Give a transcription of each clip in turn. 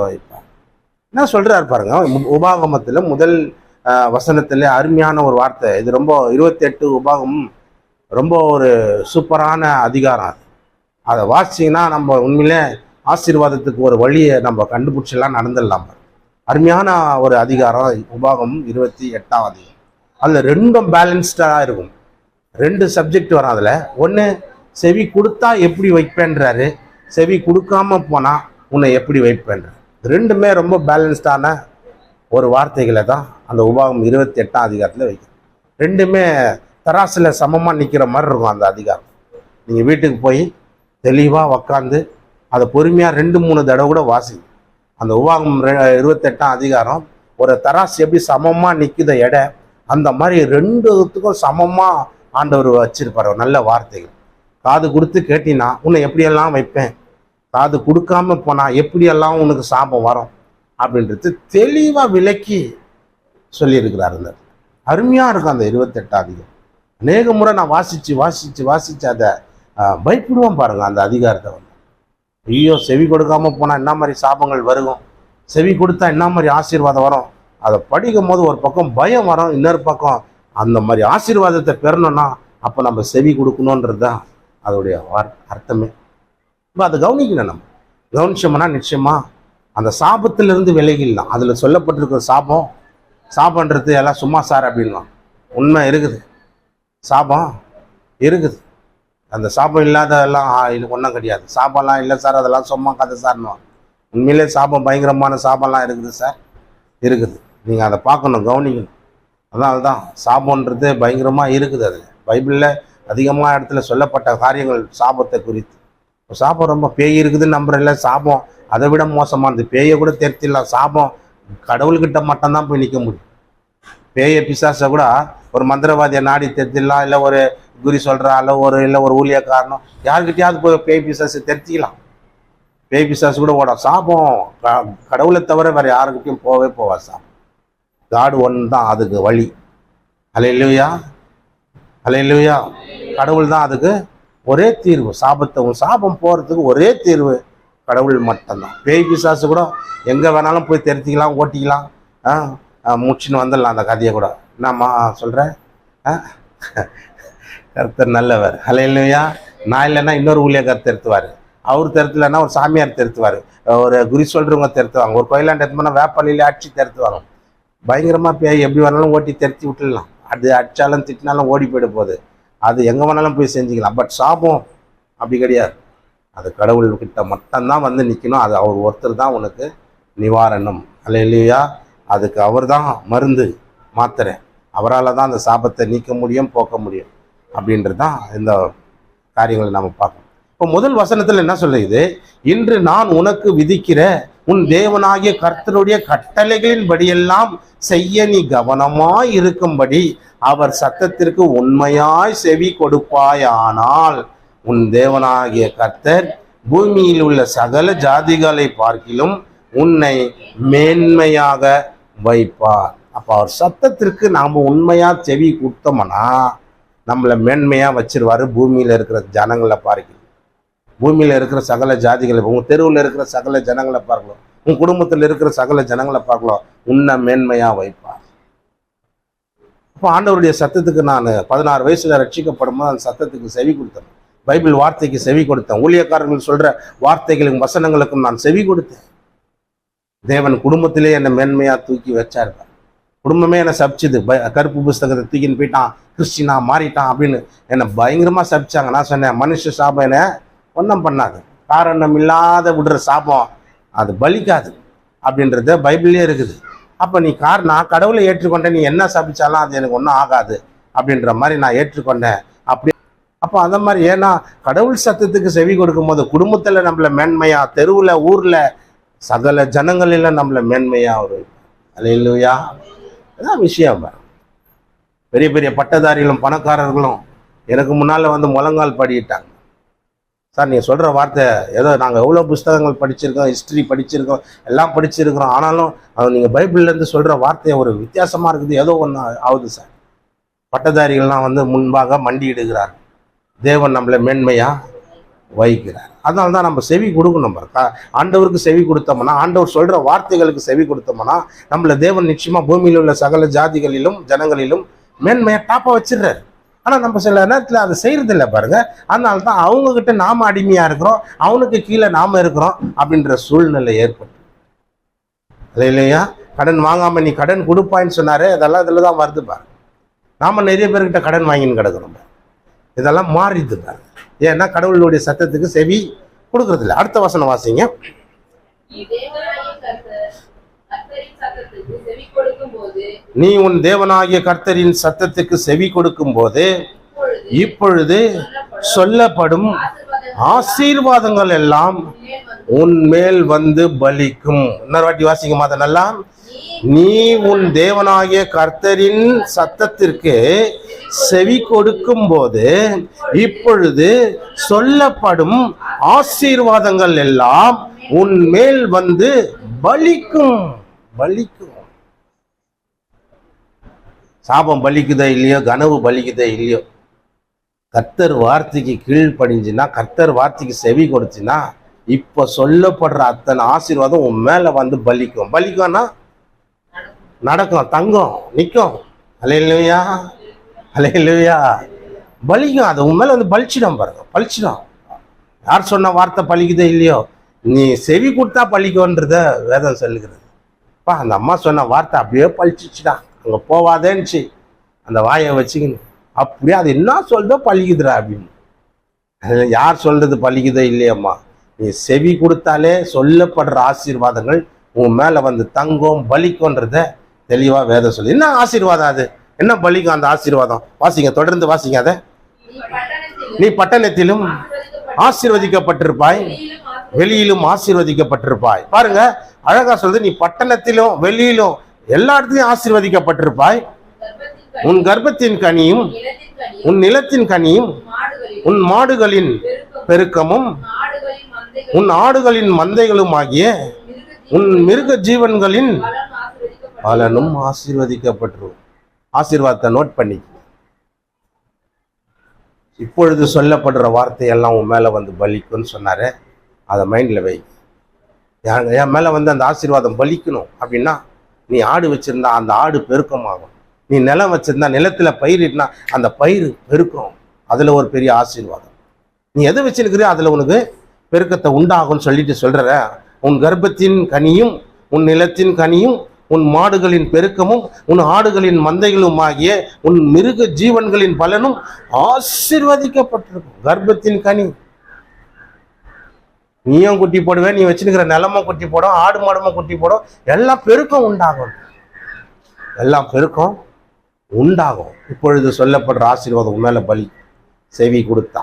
என்ன சொல்றாரு பாருங்க உபாகமத்துல முதல் வசனத்துல அருமையான ஒரு வார்த்தை. இது ரொம்ப இருபத்தி எட்டு உபாகம் ரொம்ப ஒரு சூப்பரான அதிகாரம் அது. அதை வாசிச்சீங்கன்னா நம்ம உண்மையிலே ஆசீர்வாதத்துக்கு ஒரு வழியை நம்ம கண்டுபிடிச்செல்லாம் நடந்துடலாம் அருமையான ஒரு அதிகாரம் உபாகம் இருபத்தி எட்டாம் அதிகாரம். அதில் ரெண்டும் பேலன்ஸ்டாக இருக்கும். ரெண்டு சப்ஜெக்ட் வரும் அதில். ஒன்று செவி கொடுத்தா எப்படி வைப்பேன்றாரு? செவி கொடுக்காம போனால் உன்னை எப்படி வைப்பேன்றார்? ரெண்டுமே ரொம்ப பேலன்ஸ்டான ஒரு வார்த்தைகளை தான் அந்த உபாகம் இருபத்தி எட்டாம் அதிகாரத்தில் வைக்கும். ரெண்டுமே தராசில் சமமாக நிற்கிற மாதிரி இருக்கும் அந்த அதிகாரம். நீங்கள் வீட்டுக்கு போய் தெளிவாக உக்காந்து அதை பொறுமையாக ரெண்டு மூணு தடவை கூட வாசிங்க. அந்த உபாகம் ரெ- இருபத்தெட்டாம் அதிகாரம் ஒரு தராசு எப்படி சமமாக நிற்குத எடை அந்த மாதிரி ரெண்டுத்துக்கும் சமமாக ஆண்டவர் வச்சிருப்பார். நல்ல வார்த்தைகள். காது கொடுத்து கேட்டினா உன்னை எப்படியெல்லாம் வைப்பேன்? காது கொடுக்காம போனா எப்படியெல்லாம் உனக்கு சாபம் வரும் அப்படின்றது தெளிவாக விளக்கி சொல்லியிருக்கிறார் அந்த அருமையாக இருக்கும் அந்த இருபத்தெட்டாம் அதிகம் அநேக முறை நான் வாசித்து வாசித்து வாசித்து அதை பயப்படுவோம் பாருங்கள் பாருங்க அந்த அதிகாரத்தை வந்து. ஐயோ செவி கொடுக்காம போனால் என்ன மாதிரி சாபங்கள் வருகும் செவி கொடுத்தா என்ன மாதிரி ஆசீர்வாதம் வரும்? அதை படிக்கும் போது ஒரு பக்கம் பயம் வரும் இன்னொரு பக்கம் அந்த மாதிரி ஆசீர்வாதத்தை பெறணும்னா அப்போ நம்ம செவி கொடுக்கணுன்றது தான் அதோடைய அர்த்தமே. இப்போ அதை கவனிக்கணும் நம்ம. கவனிச்சோம்னா நிச்சயமா அந்த சாபத்திலிருந்து விலகிடலாம். அதில் சொல்லப்பட்டிருக்கிற சாபம் சாபன்றது எல்லாம் சும்மா சார் அப்படின்வான் உண்மை இருக்குது. சாபம் இருக்குது. அந்த சாபம் இல்லாததெல்லாம் எனக்கு இது ஒன்றும் கிடையாது. சாபம்லாம் இல்லை சார் அதெல்லாம் சும்மா கதை சார்னுவான் உண்மையிலே சாபம் பயங்கரமான சாபம்லாம் இருக்குது சார். இருக்குது. நீங்கள் அதை பார்க்கணும் கவனிக்கணும். அதனால தான் சாபம்ன்றது பயங்கரமாக இருக்குது அது பைபிளில் அதிகமாக இடத்துல சொல்லப்பட்ட காரியங்கள் சாபத்தை குறித்து. சாபம் ரொம்ப பேய் இருக்குதுன்னு நம்புறல சாபம். அதை விட மோசமானது பேயை கூட தெரித்திடலாம். சாபம். கடவுள்கிட்ட மட்டும்தான் போய் நிற்க முடியும். பேயை பிசாசை கூட ஒரு மந்திரவாதியை நாடி தெரித்திடலாம். இல்லை ஒரு குறி சொல்கிறா அல்ல ஒரு இல்லை ஒரு ஊழியக்காரனோ யாருக்கிட்டையாவது போய் பேய் பிசாசை தெரித்திக்கலாம். பேய் பிசாசு கூட ஓட சாபம். க- கடவுளை தவிர வேறு யாருக்கிட்டையும் போகவே போவா சாபம். காடு ஒன்று தான் அதுக்கு வழி. அலையிலுயா அலையிலுயா கடவுள் தான் அதுக்கு ஒரே தீர்வு. சாபத்தை சாபம் போகிறதுக்கு ஒரே தீர்வு கடவுள் மட்டும்தான். பேய் பிசாசு கூட எங்கே வேணாலும் போய் தெரிஞ்சிக்கலாம் ஓட்டிக்கலாம். ஆ முடிச்சுன்னு வந்துடலாம் அந்த கதையை கூட. என்னம்மா சொல்கிறேன் ஆ? கருத்தர் நல்லவர். அலையிலுயா நான் இல்லைன்னா இன்னொரு ஊழியக்கார் திருத்துவார். அவர் திருத்தலைன்னா ஒரு சாமியார் திருத்துவார். ஒரு குறி சொல்கிறவங்க திருத்துவாங்க. ஒரு கோயிலாண்டு எடுத்து போனால் அடிச்சு திருத்துவாங்க பயங்கரமாக பேய் எப்படி வேணாலும் ஓட்டி திருத்தி விட்டுடலாம். அது அடித்தாலும் திட்டினாலும் ஓடி போயிட போகுது. அது எங்கே வேணாலும் போய் செஞ்சுக்கலாம். பட் சாபம் அப்படி கிடையாது. அது கடவுள்கிட்ட மட்டும்தான் வந்து நிற்கணும் அது அவர் ஒருத்தர் தான் உனக்கு நிவாரணம். அல்ல இல்லையா அதுக்கு அவர் தான் மருந்து மாத்திரை. அவரால் தான் அந்த சாபத்தை நீக்க முடியும் போக்க முடியும். அப்படின்றது தான் இந்த காரியங்களை நம்ம பார்க்கணும். இப்போ முதல் வசனத்தில் என்ன சொல்லுது? இன்று நான் உனக்கு விதிக்கிற உன் தேவனாகிய கர்த்தருடைய கட்டளைகளின் படியெல்லாம் செய்ய நீ கவனமாய் இருக்கும்படி அவர் சத்தத்திற்கு உண்மையாய் செவி கொடுப்பாயானால் உன் தேவனாகிய கர்த்தர் பூமியில் உள்ள சகல ஜாதிகளை பார்க்கிலும் உன்னை மேன்மையாக வைப்பார். அப்போ அவர் சத்தத்திற்கு நாம் உண்மையாக செவி கொடுத்தோம்னா நம்மளை மேன்மையாக வச்சிருவாரு. பூமியில் இருக்கிற ஜனங்களை பார்க்கணும் பூமியில் இருக்கிற சகல ஜாதிகளை உங்கள் தெருவில் இருக்கிற சகல ஜனங்களை பார்க்கலாம் உன் குடும்பத்தில் இருக்கிற சகல ஜனங்களை பார்க்கலாம் உன்னை மேன்மையாக வைப்பார். அப்போ ஆண்டவருடைய சத்தத்துக்கு நான் பதினாறு வயசுல ரட்சிக்கப்படும் போது அந்த சத்தத்துக்கு செவி கொடுத்தேன். பைபிள் வார்த்தைக்கு செவி கொடுத்தேன். ஊழியக்காரர்கள் சொல்கிற வார்த்தைகளுக்கும் வசனங்களுக்கும் நான் செவி கொடுத்தேன். தேவன் குடும்பத்திலே என்னை மேன்மையாக தூக்கி வச்சார். குடும்பமே என்னை சபிச்சுது. ப- கருப்பு புஸ்தகத்தை தூக்கின்னு போயிட்டான். கிறிஸ்டினா மாறிட்டான் அப்படின்னு என்னை பயங்கரமாக சபிச்சாங்க. நான் சொன்னேன் மனுஷ சாபம் ஒன்றும் பண்ணாது. காரணம் இல்லாத விடுற சாபம் அது பலிக்காது அப்படின்றது பைபிள்லேயே இருக்குது. அப்போ நீ கார் நான் கடவுளை ஏற்றுக்கொண்டேன் நீ என்ன சபிச்சாலும் அது எனக்கு ஒன்றும் ஆகாது அப்படின்ற மாதிரி நான் ஏற்றுக்கொண்டேன். அப்படி அப்போ அந்த மாதிரி ஏன்னா கடவுள் சத்தத்துக்கு செவி கொடுக்கும்போது குடும்பத்தில் நம்மள மேன்மையாக தெருவில் ஊரில் சகல ஜனங்களில் நம்மள மேன்மையாக ஒரு இல்லையா அதான் விஷயம். பெரிய பெரிய பட்டதாரிகளும் பணக்காரர்களும் எனக்கு முன்னால் வந்து முழங்கால் படிட்டாங்க சார் நீங்கள் சொல்கிற வார்த்தை ஏதோ நாங்கள் எவ்வளோ புஸ்தகங்கள் படிச்சிருக்கோம் ஹிஸ்ட்ரி படிச்சிருக்கோம் எல்லாம் படிச்சிருக்கிறோம். ஆனாலும் அது நீங்கள் பைபிள்லேருந்து சொல்கிற வார்த்தை ஒரு வித்தியாசமாக இருக்குது ஏதோ ஒன்று ஆகுது சார். பட்டதாரிகள்லாம் வந்து முன்பாக மண்டியிடுகிறார். தேவன் நம்மளை மேன்மையாக வைக்கிறார். அதனால தான் நம்ம செவி கொடுக்கணும் பாரு. ஆண்டவருக்கு செவி கொடுத்தோம்னா ஆண்டவர் சொல்கிற வார்த்தைகளுக்கு செவி கொடுத்தோம்னா நம்மள தேவன் நிச்சயமாக பூமியில் உள்ள சகல ஜாதிகளிலும் ஜனங்களிலும் மேன்மையாக டாப்பாக வச்சிடுறாரு. ஆனா நம்ம சில நேரத்தில் அதை செய்கிறதில்ல பாருங்கள் பாருங்க. அதனால தான் அவங்க கிட்ட நாம அடிமையா இருக்கிறோம். அவனுக்கு கீழே நாம இருக்கிறோம் அப்படின்ற சூழ்நிலை ஏற்பட்டு. அது இல்லையா? கடன் வாங்காம நீ கடன் கொடுப்பாயின்னு சொன்னார் அதெல்லாம் இதில் தான் வருது பாரு. நாம நிறைய பேர்கிட்ட கடன் வாங்கின்னு கிடக்குறோம் இதெல்லாம் மாறிடுது பாருங்க ஏன்னா கடவுளுடைய சத்தத்துக்கு செவி கொடுக்கறதில்ல. அடுத்த வசனம் வாசிங்க நீ தேவனாகிய கர்த்தர் கர்த்தரின் சத்தத்துக்கு செவி கொடுக்கும்போது நீ உன் தேவனாகிய கர்த்தரின் சத்தத்துக்கு செவி கொடுக்கும் போது இப்பொழுது சொல்லப்படும் ஆசீர்வாதங்கள் எல்லாம் உன் மேல் வந்து பலிக்கும். இன்னொரு வாட்டி வாசிங்க மாத நல்லா. நீ நீ உன் தேவனாகிய கர்த்தரின் சத்தத்திற்கு செவி கொடுக்கும் போது இப்பொழுது சொல்லப்படும் ஆசீர்வாதங்கள் எல்லாம் உன் மேல் வந்து பலிக்கும். பலிக்கும். சாபம் பலிக்குதோ இல்லையோ கனவு பலிக்குதோ இல்லையோ கர்த்தர் வார்த்தைக்கு கீழ்ப்படிஞ்சுன்னா கர்த்தர் வார்த்தைக்கு செவி கொடுத்துன்னா இப்போ சொல்லப்படுற அத்தனை ஆசீர்வாதம் உன் மேலே வந்து பலிக்கும். பலிக்கும்னா நடக்கும். தங்கம். நிற்கும் அலையிலையா அலையிலையா பலிக்கும். அது உன் மேலே வந்து பலிச்சிடும் பாருங்க. பலிச்சிடும் யார் சொன்ன வார்த்தை பலிக்குதோ இல்லையோ நீ செவி கொடுத்தா பலிக்கும்ன்றத வேதம் சொல்லுகிறது. பா அந்த அம்மா சொன்ன வார்த்தை அப்படியே பழிச்சிச்சுடா. அங்கே போவாதேன்னுச்சு. அந்த வாயை வச்சுக்கின்னு அப்படியே அது என்ன சொல்றதோ பழிக்குதுடா அப்படின்னு. அதில் யார் சொல்றது பழிக்குதோ இல்லையம்மா. நீ செவி கொடுத்தாலே சொல்லப்படுற ஆசீர்வாதங்கள் உன் மேலே வந்து தங்கும் பலிக்கும்ன்றத தெளிவாக வேதம் சொல்லி என்ன ஆசீர்வாதம் அது? என்ன பலிக்கும் அந்த ஆசீர்வாதம்? வாசிங்க தொடர்ந்து வாசிங்க அதை. நீ பட்டணத்திலும் ஆசீர்வதிக்கப்பட்டிருப்பாய். வெளியிலும் வெளியிலும் ஆசீர்வதிக்கப்பட்டிருப்பாய். பாருங்க அழகா சொல்றது நீ பட்டணத்திலும் வெளியிலும் எல்லா இடத்துலையும் ஆசீர்வதிக்கப்பட்டிருப்பாய். உன் கர்ப்பத்தின் கனியும் உன் நிலத்தின் கனியும் உன் மாடுகளின் பெருக்கமும் உன் ஆடுகளின் மந்தைகளும் ஆகிய உன் மிருக ஜீவன்களின் பலனும் ஆசீர்வதிக்கப்பட்டிருக்கும் ஆசீர்வாதத்தை நோட் பண்ணி இப்பொழுது சொல்லப்படுற வார்த்தையெல்லாம் உன் மேலே வந்து பலிக்கும்னு சொன்னார். அதை மைண்டில் வை. என் என் வந்து அந்த ஆசீர்வாதம் பலிக்கணும் அப்படின்னா நீ ஆடு வச்சிருந்தா அந்த ஆடு பெருக்கமாகும். நீ நிலம் வச்சுருந்தா நிலத்தில் பயிரிட்டினா அந்த பயிர் பெருக்கம். அதில் ஒரு பெரிய ஆசீர்வாதம். நீ எதை வச்சுருக்கிறியோ அதில் உனக்கு பெருக்கத்தை உண்டாகும்னு சொல்லிட்டு சொல்கிற உன் கர்ப்பத்தின் கனியும் உன் நிலத்தின் கனியும் உன் மாடுகளின் பெருக்கமும் உன் ஆடுகளின் மந்தைகளும் ஆகிய உன் மிருக ஜீவன்களின் பலனும் ஆசீர்வதிக்கப்பட்டிருக்கும். கர்ப்பத்தின் கனி. நீயும் குட்டி போடுவேன் நீ வச்சுருக்கிற நிலமும் குட்டி போடும் ஆடு மாடமும் குட்டி போடும் எல்லாம் பெருக்கம் உண்டாகும். எல்லாம் பெருக்கம் உண்டாகும். இப்பொழுது சொல்லப்படுற ஆசீர்வாதம் உன் மேலே பலி. செவி கொடுத்தா.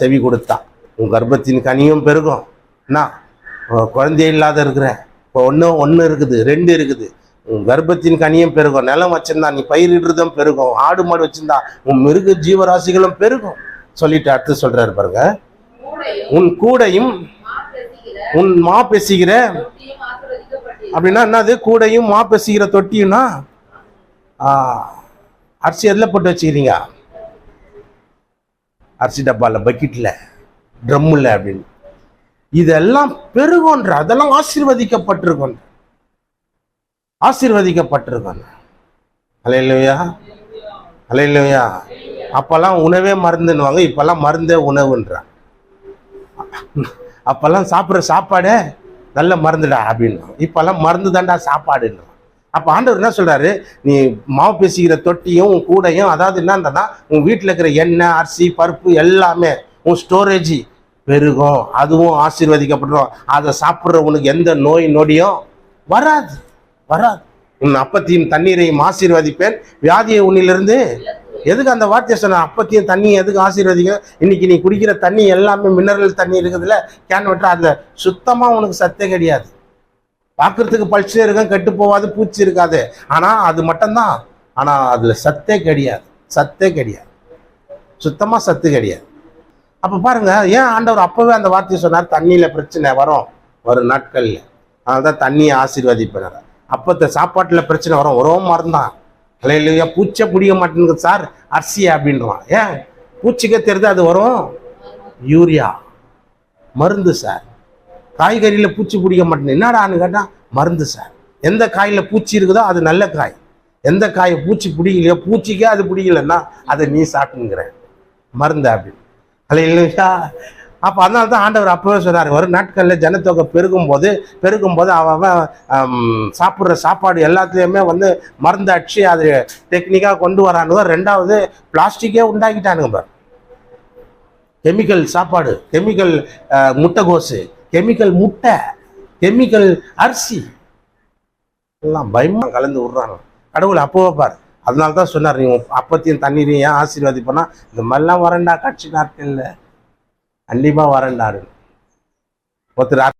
செவி கொடுத்தா. உன் கர்ப்பத்தின் கனியும் பெருகும். என்ன? குழந்தையே குழந்தை இல்லாத இருக்கிற. இப்போ ஒன்று ஒன்று இருக்குது ரெண்டு இருக்குது. உன் கர்ப்பத்தின் கனியும் பெருகும். நிலம் வச்சிருந்தா நீ பயிரிடுறதும் பெருகும். ஆடு மாடு வச்சிருந்தா உன் மிருக ஜீவராசிகளும் பெருகும். சொல்லிட்டு அடுத்து சொல்றாரு பாருங்க. உன் கூடையும் உன் மா பேசுகிற அப்படின்னா என்னது? கூடையும் மா பேசுகிற தொட்டியும்னா ஆ, அரிசி எதில் போட்டு வச்சுக்கிறீங்க? அரிசி டப்பாவில் பக்கெட்டில் ட்ரம்மில் அப்படின்னு. இதெல்லாம் பெருகொன்ற அதெல்லாம் ஆசீர்வதிக்கப்பட்டிருக்கோன்ற. ஆசீர்வதிக்கப்பட்டிருக்கோன்ற. அலையிலையா அலையிலையா அப்போல்லாம் உணவே மருந்துன்னுவாங்க இப்போல்லாம் மருந்தே உணவுன்றான் அப்போல்லாம் சாப்பிட்ற சாப்பாடே நல்ல மருந்துடா அப்படின்னு. இப்போல்லாம் மருந்து தாண்டா சாப்பாடுன்றான் அப்போ ஆண்டவர் என்ன சொல்கிறாரு நீ மாவு பேசிக்கிற தொட்டியும் உன் கூடையும் அதாவது என்னன்றதான் உன் வீட்டில் இருக்கிற எண்ணெய் அரிசி பருப்பு எல்லாமே உன் ஸ்டோரேஜ் பெருகும். அதுவும் ஆசீர்வதிக்கப்படுறோம். அதை சாப்பிட்ற உனக்கு எந்த நோய் நொடியும் வராது. வராது. உன் அப்பத்தையும் தண்ணீரையும் ஆசீர்வதிப்பேன். வியாதியை உன்னிலிருந்து எதுக்கு அந்த வார்த்தையை சொன்ன? அப்பத்தையும் தண்ணி எதுக்கு ஆசீர்வதிக்க இன்னைக்கு நீ குடிக்கிற தண்ணி எல்லாமே மினரல் தண்ணி இருக்குதுல்ல கேன் வாட்டர் அதில் சுத்தமாக உனக்கு சத்தே கிடையாது. பார்க்குறதுக்கு பளிச்சே இருக்கும் கெட்டு போகாது பூச்சி இருக்காது. ஆனால் அது மட்டும்தான். ஆனால் அதில் சத்தே கிடையாது. சத்தே கிடையாது. சுத்தமாக சத்து கிடையாது. அப்போ பாருங்க ஏன் ஆண்டவர் அப்போவே அந்த வார்த்தையை சொன்னார்? தண்ணியில் பிரச்சனை வரும். வரும் நாட்களில். அதனால தான் தண்ணியை ஆசீர்வதிப்பினார். அப்போ சாப்பாட்டில் பிரச்சனை வரும். உறவும் மறந்தான் இல்லையா பூச்சை பிடிக்க மாட்டேங்குது சார். அரிசி அப்படின்றான். ஏன் பூச்சிக்கே தெரிஞ்சு அது வரும்? யூரியா. மருந்து சார். காய்கறியில் பூச்சி பிடிக்க மாட்டேன் என்னடான்னு கேட்டால் மருந்து சார். எந்த காயில் பூச்சி இருக்குதோ அது நல்ல காய். எந்த காயை பூச்சி பிடிக்கலையோ பூச்சிக்கே அது பிடிக்கலன்னா அதை நீ சாப்பிட்டுங்கிற மருந்து அப்படின்னு. அல்ல இல்லையா அப்போ அதனால தான் ஆண்டவர் அப்பவே சொன்னார் வரும் நாட்களில் ஜனத்தொகை பெருகும் போது பெருகும் போது அவன் அவன், சாப்பிட்ற சாப்பாடு எல்லாத்துலேயுமே வந்து மருந்து அடிச்சு அது டெக்னிக்காக கொண்டு வரானுங்க ரெண்டாவது பிளாஸ்டிக்கே உண்டாக்கிட்டானுங்க கெமிக்கல் சாப்பாடு கெமிக்கல் முட்டைகோசு கெமிக்கல் முட்டை கெமிக்கல் அரிசி எல்லாம் பயமாக கலந்து விடுறாங்க. கடவுள் அப்போவே பாரு. அதனால தான் சொன்னார் நீ அப்பத்தையும் தண்ணீரையும் ஏன் ஆசீர்வதிப்போனா இந்த மாதிரிலாம் வரண்டா கட்சி நாட்களில் கண்டிப்பாக வரேன்னாரு ஒருத்தர்